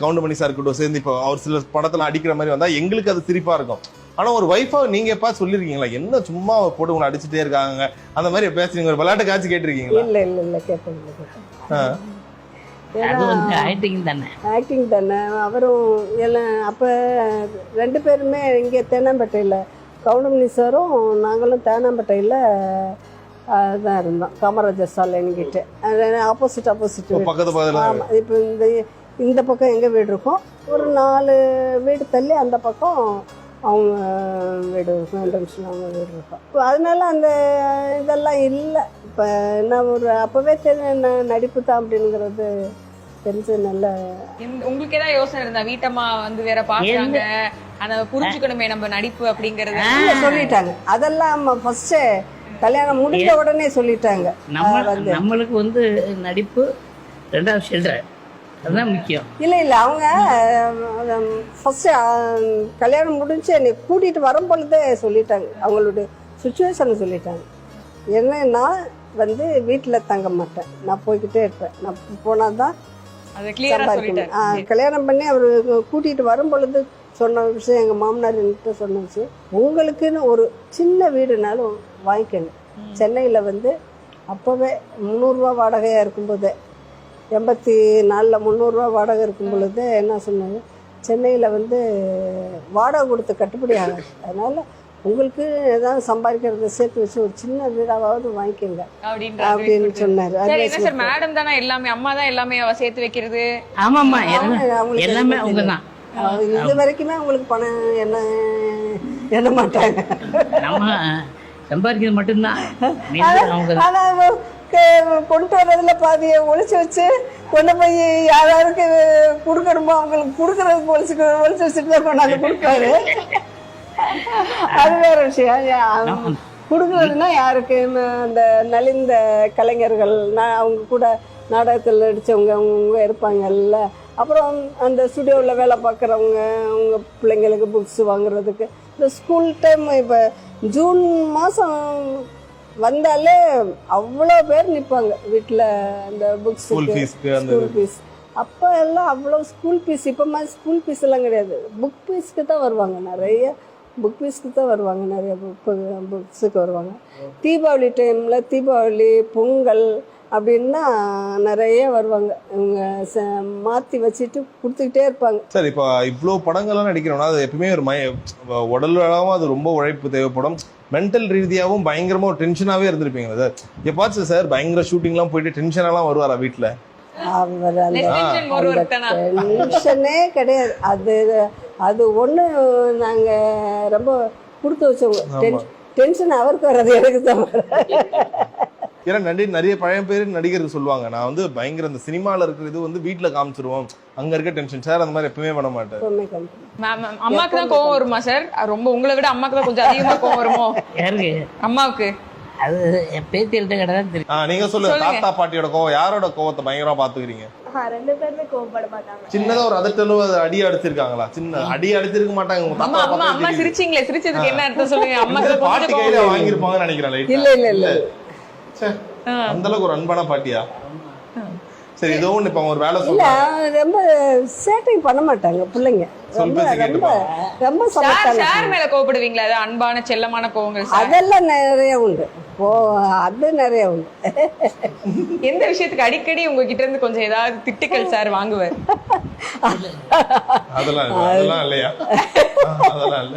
Goundamani sir கூட சேர்ந்து இப்போ அவர் சில படத்துல அடிக்கிற மாதிரி வந்தா எங்களுக்கு அது சிரிப்பா இருக்கும். ஆனா ஒரு வைஃபா நீங்க எப்பா சொல்லிருக்கீங்களா? என்ன சும்மா போட்டு உங்களை அடிச்சுட்டே இருக்காங்க? அந்த மாதிரி பேசுறீங்க ஒரு விளையாட்டு காட்சி கேட்டிருக்கீங்களா? இல்ல இல்ல இல்ல கேட்டேன் ஆக்டிங் தானே. ஆக்டிங் தானே. அவரும் எல்லாம் அப்போ ரெண்டு பேருமே இங்கே தேனாம்பேட்டையில் கவுண்டமணி சாரும் நாங்களும் தேனாம்பேட்டையில் தான் இருந்தோம். காமராஜர் சாலைன்னுக்கிட்ட ஆப்போசிட் ஆப்போசிட் இப்போ பக்கத்து பக்கத்துல ஆமாம் இப்போ இந்த இந்த பக்கம் எங்கள் வீடு இருக்கும். ஒரு நாலு வீடு தள்ளி அந்த பக்கம் அவங்க வீடு இருக்கும். என்ட்ரன்ஸில் அவங்க வீடு இருக்கும். அதனால அந்த இதெல்லாம் இல்லை. இப்போ நான் ஒரு அப்போவே தெரியும் நடிப்பு தான் அப்படிங்கிறது தெரிஞ்சு நல்ல உங்களுக்கு ஏதாவது யோசனை இருந்தா? வீட்டம்மா வந்து வேற பாக்குறாங்க அத புரிஞ்சுக்கணுமே நம்ம நடிப்பு அப்படிங்கறது. சொல்லிட்டாங்க. அதெல்லாம் ஃபர்ஸ்ட் கல்யாணம் முடிஞ்ச உடனே சொல்லிட்டாங்க. நம்ம வந்து- நம்மளுக்கு வந்து நடிப்பு ரெண்டாவது சில்லற அதுதான் முக்கியம். இல்லை இல்லை அவங்க ஃபர்ஸ்ட் கல்யாணம் முடிஞ்சு என்னை கூட்டிகிட்டு வரும் பொழுதே சொல்லிட்டாங்க. அவங்களுடைய சுச்சுவேஷனை சொல்லிட்டாங்க. என்னன்னா வந்து வீட்டில் தங்க மாட்டேன். நான் போய்கிட்டே இருப்பேன். நான் போனால் தான் கல்யாணம் பண்ணி அவர் கூட்டிகிட்டு வரும் பொழுது சொன்ன விஷயம் எங்கள் மாமனார் என்கிட்ட சொன்ன விஷயம் உங்களுக்குன்னு ஒரு சின்ன வீடுனாலும் வாங்கிக்கங்க. சென்னையில் வந்து அப்போவே முந்நூறுரூவா வாடகையாக இருக்கும்போதே எண்பத்தி நாலில் முந்நூறுரூவா வாடகை இருக்கும் பொழுது என்ன சொன்னாங்க சென்னையில் வந்து வாடகை கொடுத்து கட்டுப்படி ஆகாது. அதனால் உங்களுக்கு ஏதாவது சம்பாதிக்கிறத சேர்த்து வச்சு ஒரு சின்ன வீடாவது வாங்கிக்கோங்க அப்படின்னு சொன்னார். சரி என்ன சார் மேடம் தானே எல்லாமே? அம்மா தான் எல்லாமே அவ சேர்த்து வைக்கிறது? ஆமாம்மா எல்லாம் அவங்களுக்கு எல்லாமே எதுவுமே அவங்க தான் இது வரைக்குமே அவங்களுக்கு பணம் என்ன எண்ண மாட்டாங்க. நம்ம சம்பாதிக்கிறது மட்டும்தான். அவங்க கொண்டு வர்றதுல பாதியை ஒளிச்சு வச்சு கொண்டு போய் யாராருக்கு கொடுக்கணுமோ அவங்களுக்கு கொடுக்கறதுக்கு ஒளிச்சு ஒளிச்சு வச்சுட்டு தான் கொண்டாந்து கொடுப்பாரு. அது வேற விஷயம். கொடுக்கறதுன்னா யாருக்கு? அந்த நலிந்த கலைஞர்கள் நான் அவங்க கூட நாடகத்தில் நடித்தவங்க அவங்க இருப்பாங்கல்ல அப்புறம் அந்த ஸ்டுடியோவில் வேலை பார்க்குறவங்க அவங்க பிள்ளைங்களுக்கு புக்ஸ் வாங்குறதுக்கு. இந்த ஸ்கூல் டைம் இப்போ ஜூன் மாதம் வந்தாலே அவ்வளோ பேர் நிற்பாங்க வீட்டில் அந்த புக்ஸ் ஸ்கூல் ஃபீஸ் அப்போ எல்லாம் அவ்வளோ ஸ்கூல் ஃபீஸ் இப்போ மாதிரி ஸ்கூல் ஃபீஸ் எல்லாம் கிடையாது. புக் ஃபீஸ்க்கு தான் வருவாங்க. நிறைய புக் ஃபீஸ்க்கு தான் வருவாங்க. நிறைய புக் புக்ஸுக்கு வருவாங்க. தீபாவளி டைமில் தீபாவளி பொங்கல் அப்படின்னா நிறைய வருவாங்க. இவங்க மாற்றி வச்சுட்டு கொடுத்துக்கிட்டே இருப்பாங்க. சார் இப்போ இவ்வளோ படங்கள்லாம் நடிக்கிறோம்னா அது எப்பவுமே ஒரு மய உடலாகவும் அது ரொம்ப உழைப்பு தேவைப்படும். மென்டல் ரீதியாகவும் பயங்கரமா ஒரு டென்ஷனாகவே இருந்திருப்பீங்களா சார் எப்பாச்சும் சார் பயங்கர ஷூட்டிங்லாம் போயிட்டு டென்ஷனாலாம் வருவாரா வீட்டில் அவர் அந்த டென்ஷனே கிடையாது. அது அது ஒன்று நாங்கள் ரொம்ப கொடுத்து வச்சவங்க. டென்ஷன் அவருக்கு வர்றது எனக்கு தான். வராது. ஏன்னா நடி நிறைய பழைய பேர் நடிகருக்கு சொல்லுவாங்க நான் வந்து பயங்கர இந்த சினிமாவில் இருக்கிற இது வந்து வீட்டில் காமிச்சிருவோம் அங்க இருக்க டென்ஷன் சார் அந்த மாதிரி எப்பவுமே பண்ண மாட்டேன். அம்மாக்கு தான் கோவம் வருமா சார்? ரொம்ப உங்களை விட அம்மாக்கு தான் கொஞ்சம் அதிகமா கோவம் வருமோ? யாருக்கு? அம்மாவுக்கு. அது என் பேத்திகள்கிட்ட கிட்ட தான் தெரியும். நீங்க சொல்லுங்க சொல்லுங்க. தாத்தா பாட்டியோட கோவம் யாரோட கோவத்தை பயங்கரமா பாத்துக்கிறீங்க? ரெண்டு பேருமே கோவப்பட மாட்டாங்க. சின்னதா ஒரு அதட்டலும் அது அடி அடிச்சிருக்காங்களா? சின்ன அடி அடிச்சிருக்க மாட்டாங்க உங்க அம்மா அம்மா அம்மா சிரிச்சீங்களே சிரிச்சதுக்கு என்ன அர்த்தம் சொல்லுங்க? தான் பாட்டி கையில கோவம் வாங்கியிருப்பாங்கன்னு நினைக்கிறேன். இல்லை இல்லை இல்லை. ச்சே, அந்த அளவுக்கு ஒரு அன்பான பாட்டியா? சரி ஏதோ ஒண்ணு இப்ப ஒரு வேலை சொல்றாங்க ரொம்ப சேட்டை பண்ண மாட்டாங்க பிள்ளைங்க. ரொம்ப ரொம்ப ரொம்ப சார் மேல கோவப்படுவீங்களா? அது அன்பான செல்லமான கோவங்கள் சார் அதெல்லாம் நிறைய உண்டு. ஓ அது நிறைய உண்டு. எந்த விஷயத்துக்கு அடிக்கடி உங்ககிட்ட இருந்து கொஞ்சம் ஏதாவது திட்டுக்கள் சார் வாங்குவார்? அதெல்லாம் இல்ல, அதெல்லாம் இல்லையா? அதெல்லாம் இல்ல.